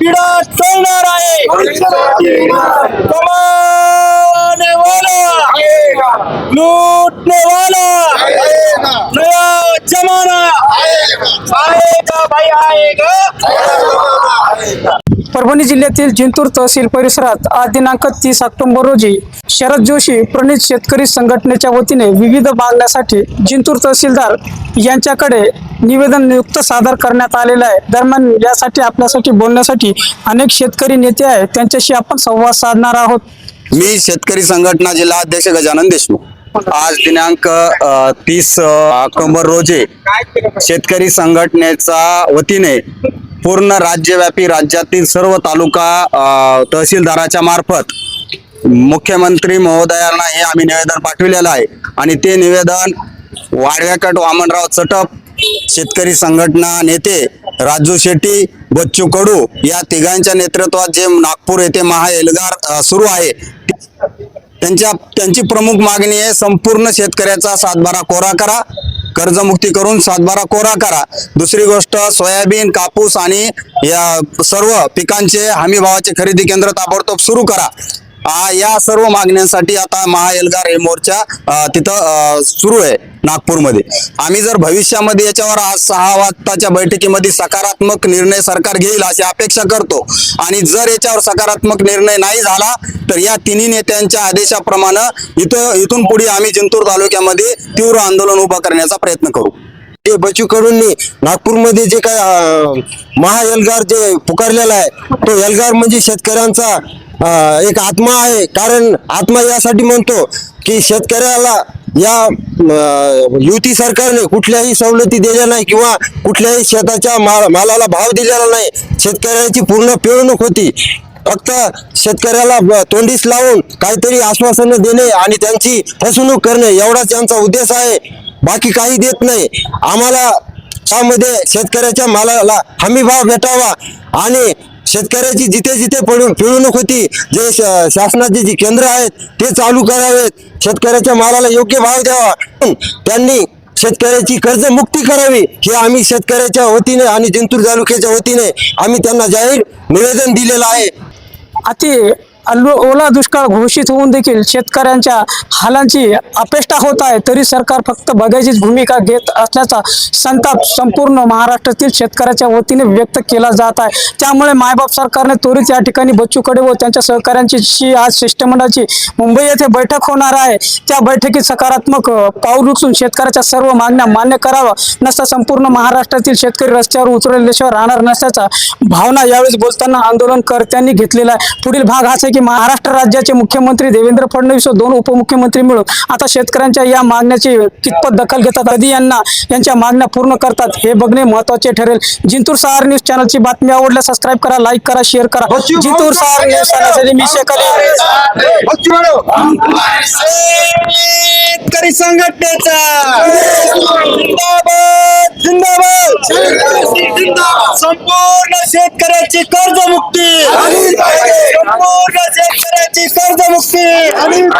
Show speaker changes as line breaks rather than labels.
पिढा चालणार आहे. कमाने लुटने वाला नया जमाना आएगा भाई आएगा
परभणी जिल्ह्यातील जिंतूर तहसील परिसरात आज दिनांक तीस ऑक्टोबर रोजी शरद जोशी प्रणित शेतकरी संघटनेच्या वतीने विविध मागण्यासाठी जिंतूर तहसीलदार यांच्याकडे निवेदन नियुक्त सादर करण्यात आलेलं आहे. दरम्यान यासाठी आपल्यासाठी बोलण्यासाठी अनेक शेतकरी नेते आहेत. त्यांच्याशी आपण संवाद साधणार आहोत.
मी शेतकरी संघटना जिल्हा अध्यक्ष गजानन देशमुख. आज दिनांक तीस ऑक्टोबर रोजी शेतकरी संघटनेचा वतीने पूर्ण राज्यव्यापी राज्यातील सर्व तालुका तहसीलदाराच्या मार्फत मुख्यमंत्री महोदयांना हे आम्ही निवेदन पाठविलेलं आहे. आणि ते निवेदन वाडव्याकट वामनराव चटप शेतकरी संघटना नेते राजू शेट्टी बच्चू कडू या तिघांच्या नेतृत्वात जे नागपूर येथे महाएल्गार सुरू आहे त्यांच्या त्यांची प्रमुख मागणी आहे संपूर्ण शेतकऱ्याचा सातबारा कोरा करा कर्जमुक्ती करून सातबारा कोरा करा. दुसरी गोष्ट सोयाबीन कापूस आणि या सर्व पिकांचे हमी भावाचे खरेदी केंद्र ताबडतोब सुरू करा. या सर्व मागण्यांसाठी आता महाएलगार हे मोर्चा तिथं सुरू आहे नागपूरमध्ये. आम्ही जर भविष्यामध्ये याच्यावर आज सहा वाजताच्या बैठकीमध्ये सकारात्मक निर्णय सरकार घेईल अशी अपेक्षा करतो आणि जर याच्यावर सकारात्मक निर्णय नाही झाला तर या तिन्ही नेत्यांच्या आदेशाप्रमाणे इथं इथून पुढे आम्ही जिंतूर तालुक्यामध्ये तीव्र आंदोलन उभं करण्याचा प्रयत्न करू.
ते बच्चू कडूंनी नागपूरमध्ये जे काय अं, जे पुकारलेला आहे तो एल्गार म्हणजे शेतकऱ्यांचा एक आत्मा आहे. कारण आत्मा यासाठी म्हणतो की शेतकऱ्याला या युती सरकारने कुठल्याही सवलती दिल्या नाही किंवा कुठल्याही शेताच्या मा मालाला भाव दिलेला नाही. शेतकऱ्याची पूर्ण पिळवणूक होती. फक्त शेतकऱ्याला तोंडीस लावून काहीतरी आश्वासनं देणे आणि त्यांची फसवणूक करणे एवढाच यांचा उद्देश आहे. बाकी काही देत नाही. आम्हाला त्यामध्ये शेतकऱ्याच्या मालाला हमी भाव भेटावा आणि शेतकऱ्याची जिथे जिथे पडून पिळवणूक होती जे श- शासनाचे जी केंद्र आहेत ते चालू करावेत. शेतकऱ्याच्या मालाला योग्य भाव द्यावा. त्यांनी शेतकऱ्याची कर्जमुक्ती करावी हे आम्ही शेतकऱ्याच्या वतीने आणि जिंतूर तालुक्याच्या वतीने आम्ही त्यांना जाहीर निवेदन दिलेलं आहे.
अति अल्लो ओला दुष्काळ घोषित होऊन देखील शेतकऱ्यांच्या हालांची अपेष्टा होत आहे तरी सरकार फक्त बघायचीच भूमिका घेत असल्याचा संताप संपूर्ण महाराष्ट्रातील शेतकऱ्याच्या वतीने व्यक्त केला जात आहे. त्यामुळे मायबाप सरकारने त्वरित या ठिकाणी बच्चू कडे व त्यांच्या सहकाऱ्यांची आज शिष्टमंडळाची मुंबई येथे बैठक होणार आहे. त्या बैठकीत सकारात्मक पाऊल उचलून शेतकऱ्याच्या सर्व मागण्या मान्य करावा नसता संपूर्ण महाराष्ट्रातील शेतकरी रस्त्यावर उतरल्याशिवाय राहणार नसल्याचा भावना यावेळी बोलताना आंदोलनकर्त्यांनी घेतलेला आहे. पुढील भाग हाच आहे की महाराष्ट्र राज्याचे मुख्यमंत्री देवेंद्र फडणवीस व दोन उपमुख्यमंत्री मिळून आता शेतकऱ्यांच्या या मागण्याची कितपत दखल घेतात? कधी यांना यांच्या मागण्या पूर्ण करतात हे बघणे महत्त्वाचे ठरेल. जिंतूर सहार न्यूज चॅनलची बातमी आवडल्यास सबस्क्राईब करा लाईक करा शेअर करा. जिंतूर सहार न्यूज चॅनलसाठी मी.
शेतकरी संघटनेचा. जिंदाबाद जिंदाबाद. संपूर्ण शेतकऱ्याची कर्जमुक्ती. I mean,